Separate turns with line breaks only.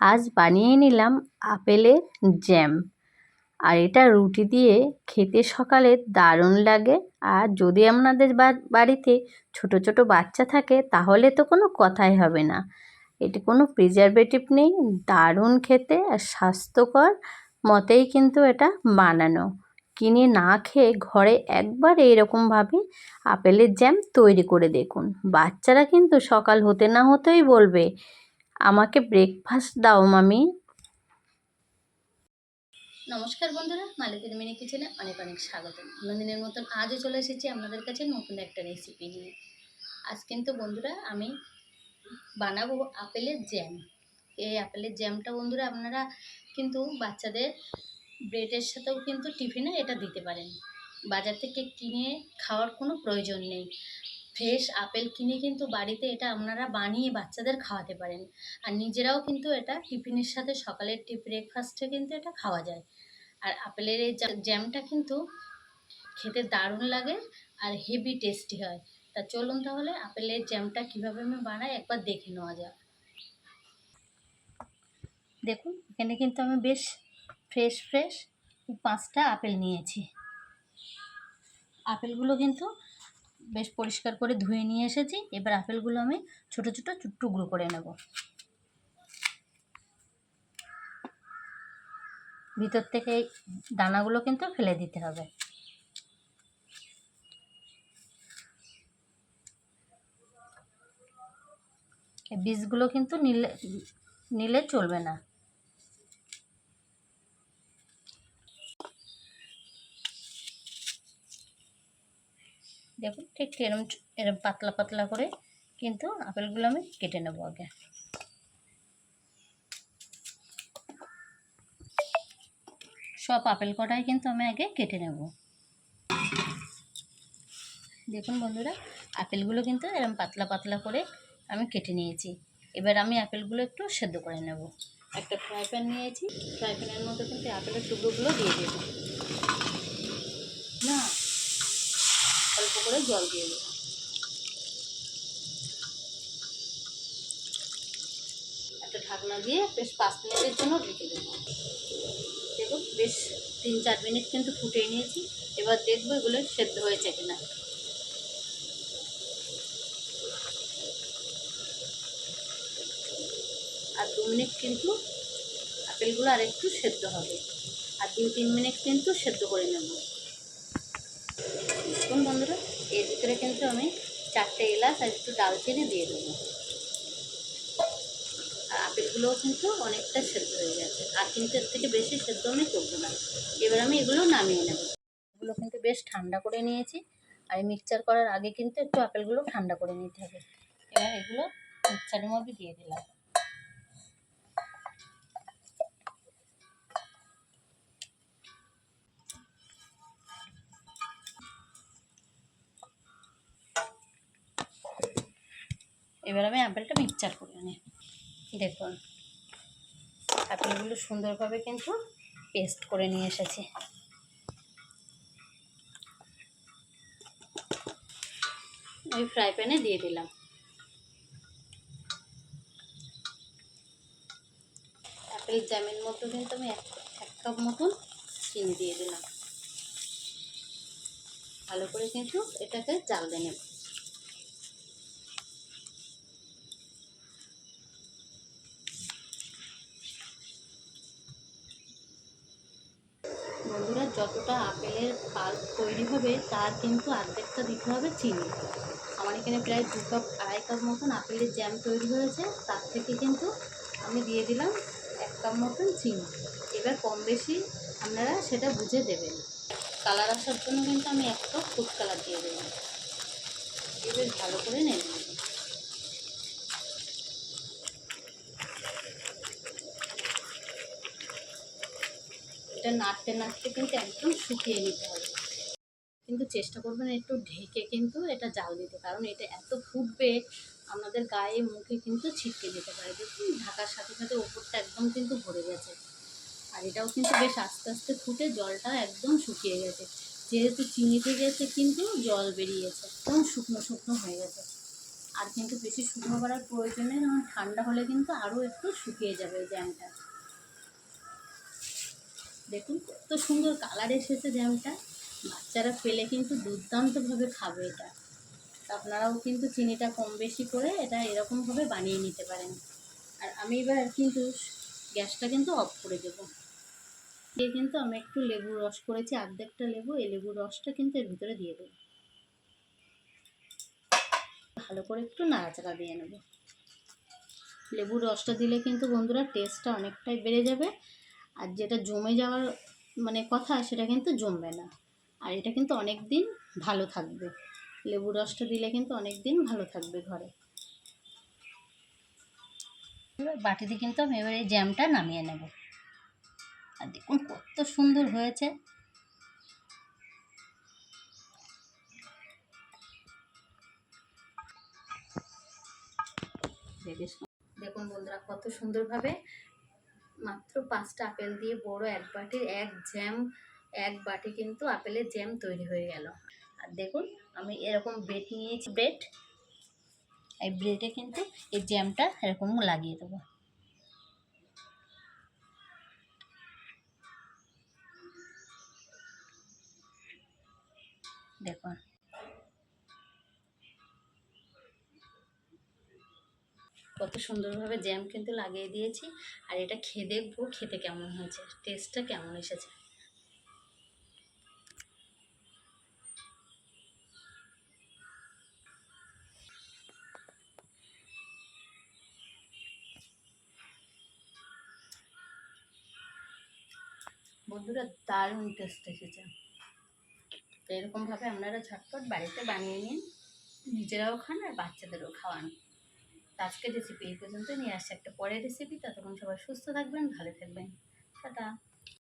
আজ বানিয়ে নিলাম আপেলের জ্যাম। আর এটা রুটি দিয়ে খেতে সকালে দারুণ লাগে। আর যদি আপনাদের বাড়িতে ছোট ছোট বাচ্চা থাকে, তাহলে তো কোনো কথাই হবে না। এটি কোনো প্রিজারভেটিভ নেই, দারুণ খেতে আর স্বাস্থ্যকর মতেই কিন্তু এটা বানানো। কিনে না খেয়ে ঘরে একবার এইরকমভাবে আপেলের জ্যাম তৈরি করে দেখুন। বাচ্চারা কিন্তু সকাল হতে না হতেই বলবে আমাকে ব্রেকফাস্ট দাও, মামি।
নমস্কার বন্ধুরা মালিকের মিনি কিচেনে অনেক অনেক স্বাগত। দিনের মতন আজও চলে এসেছি আপনাদের কাছে নতুন একটা রেসিপি নিয়ে। আজ কিন্তু বন্ধুরা আমি বানাবো আপেলের জ্যাম এই আপেলের জ্যামটা বন্ধুরা আপনারা কিন্তু বাচ্চাদের ব্রেডের সাথেও কিন্তু টিফিনে এটা দিতে পারেন। বাজার থেকে কিনে খাওয়ার কোনো প্রয়োজন নেই। ফ্রেশ আপেল কিনে কিন্তু বাড়িতে এটা আপনারা বানিয়ে বাচ্চাদের খাওয়াতে পারেন। আর নিজেরাও কিন্তু এটা টিফিনের সাথে সকালের টি ব্রেকফাস্টে কিন্তু এটা খাওয়া যায়। আর আপেলের এই জ্যামটা কিন্তু খেতে দারুণ লাগে আর হেভি টেস্টি হয়। তা চলুন তাহলে আপেলের জ্যামটা কীভাবে আমি বানাই একবার দেখে নেওয়া যাক। দেখুন, এখানে কিন্তু আমি বেশ ফ্রেশ ফ্রেশ পাঁচটা আপেল নিয়েছি। আপেলগুলো কিন্তু বেশ পরিষ্কার করে ধুয়ে নিয়ে এসেছি। এবার আপেলগুলো আমি ছোট ছোট টুকরো করে নেব। ভিতর থেকে এই দানাগুলো কিন্তু ফেলে দিতে হবে। বীজগুলো কিন্তু নিলে নিলে চলবে না। দেখুন, ঠিক এরম এরম পাতলা পাতলা করে কিন্তু আপেলগুলো আমি কেটে নেব আগে। সব আপেল কটাই কিন্তু আমি আগে কেটে নেব। দেখুন বন্ধুরা, আপেলগুলো কিন্তু এরম পাতলা পাতলা করে আমি কেটে নিয়েছি। এবার আমি আপেলগুলো একটু সেদ্ধ করে নেব। একটা ফ্রাই প্যান নিয়েছি, ফ্রাই প্যানের মধ্যে কিন্তু আপেলের টুকরোগুলো দিয়ে দেব না অল্প করে জল দিয়ে দেব। একটা ঢাকনা দিয়ে বেশ পাঁচ মিনিটের জন্য ঢেকে দেবো। দেখুন বেশ তিন চার মিনিট কিন্তু ফুটিয়ে নিয়েছি। এবার দেখব এগুলো সেদ্ধ হয়েছে কিনা। আর দু মিনিট কিন্তু আপেলগুলো আর একটু সেদ্ধ হবে। আর দু তিন মিনিট কিন্তু সেদ্ধ করে নেব দেখুন বন্ধুরা এর ভিতরে কিন্তু আমি চারটে এলাচ আর একটু ডালচিনি দিয়ে দেবো। আর আপেলগুলোও কিন্তু অনেকটা সেদ্ধ হয়ে গেছে। আর কিন্তু এর থেকে বেশি সেদ্ধ আমি করব না। এবার আমি এগুলো নামিয়ে নেব। এগুলো কিন্তু বেশ ঠান্ডা করে নিয়েছি। আর মিক্সচার করার আগে কিন্তু একটু আপেলগুলো ঠান্ডা করে নিতে হবে। এবার এগুলো মিক্সচারের মধ্যে দিয়ে দিলাম। এবার আমি আপেলটা মিক্সচার করে নিই। দেখুন, আপেলগুলো সুন্দরভাবে কিন্তু পেস্ট করে নিয়ে এসেছি। ওই ফ্রাই প্যানে দিয়ে দিলাম। আপেল জ্যামের মতো কিন্তু আমি এক কাপ মতন চিনি দিয়ে দিলাম। ভালো করে কিন্তু এটাকে জাল দিয়ে নেব বন্ধুরা যতটা আপেলের পাল্প তৈরি হবে, তার কিন্তু অর্ধেকটা দিতে হবে চিনি। আমার এখানে প্রায় দু কাপ, আড়াই কাপ মতন আপেলের জ্যাম তৈরি হয়েছে, তার থেকে কিন্তু আমি দিয়ে দিলাম এক কাপ মতন চিনি। এবার কম বেশি আপনারা সেটা বুঝে দেবেন। কালার আসার জন্য কিন্তু আমি এক কাপ ফুড কালার দিয়ে দেবো এবার ভালো করে নেড়ে এটা নাড়তে নাড়তে কিন্তু একদম শুকিয়ে নিতে হবে। কিন্তু চেষ্টা করবেন একটু ঢেকে কিন্তু এটা জাল দিতে, কারণ এটা এত ফুটবে, আমাদের গায়ে, মুখে কিন্তু ছিটকে যেতে পারে। দেখুন, ঢাকার সাথে সাথে ওপরটা একদম কিন্তু ভরে গেছে। আর এটাও কিন্তু বেশ আস্তে আস্তে ফুটে, জলটা একদম শুকিয়ে গেছে। যেহেতু চিনিতে গেছে কিন্তু জল বেরিয়েছে, একদম শুকনো শুকনো হয়ে গেছে। আর কিন্তু বেশি শুকনো করার প্রয়োজন, ঠান্ডা হলে কিন্তু আরও একটু শুকিয়ে যাবে জ্যামটা। দেখুন কত সুন্দর কালার এসেছে জ্যামটা বাচ্চারা পেলে কিন্তু দুর্দান্তভাবে খাবে এটা। আপনারাও কিন্তু চিনিটা কম বেশি করে এটা এরকমভাবে বানিয়ে নিতে পারেন। আর আমি এবার কিন্তু গ্যাসটা কিন্তু অফ করে দেবো। দিয়ে কিন্তু আমি একটু লেবু রস করেছি অর্ধেকটা লেবু, এই লেবুর রসটা কিন্তু এর ভিতরে দিয়ে দেবো। ভালো করে একটু নাড়াচাড়া দিয়ে নেব। লেবুর রসটা দিলে কিন্তু বন্ধুরা টেস্টটা অনেকটাই বেড়ে যাবে। আর যেটা জমে যাওয়ার মানে কথা, সেটা কিন্তু জমবে না। আর এটা কিন্তু অনেক দিন ভালো থাকবে। লেবুর রসটা দিলে কিন্তু অনেক দিন ভালো থাকবে ঘরে। বাটিতে কিন্তু আমি এবার এই জ্যামটা নামিয়ে নেব। আর দেখুন কত সুন্দর হয়েছে। দেখুন বন্ধুরা কত সুন্দরভাবে মাত্র পাঁচটা আপেল দিয়ে বড় এক বাটির এক জ্যাম, এক বাটি কিন্তু আপেলের জ্যাম তৈরি হয়ে গেল। আর দেখুন, আমি এরকম ব্রেড নিয়েছি, ব্রেড। এই ব্রেডে কিন্তু এই জ্যামটা এরকম লাগিয়ে দেবো। দেখুন কত সুন্দরভাবে জ্যাম কিন্তু লাগিয়ে দিয়েছি। আর এটা খেয়ে দেখব খেতে কেমন হয়েছে? টেস্টটা কেমন এসেছে? বন্ধুরা, দারুণ টেস্ট এসেছে। তো এরকমভাবে আপনারা ঝটপট বাড়িতে বানিয়ে নিন। নিজেরাও খান আর বাচ্চাদেরও খাওয়ান। তো আজকের রেসিপি এই পর্যন্ত নিয়ে আসছে একটা পরের রেসিপি ততক্ষণ সবাই সুস্থ থাকবেন, ভালো থাকবেন। টাটা।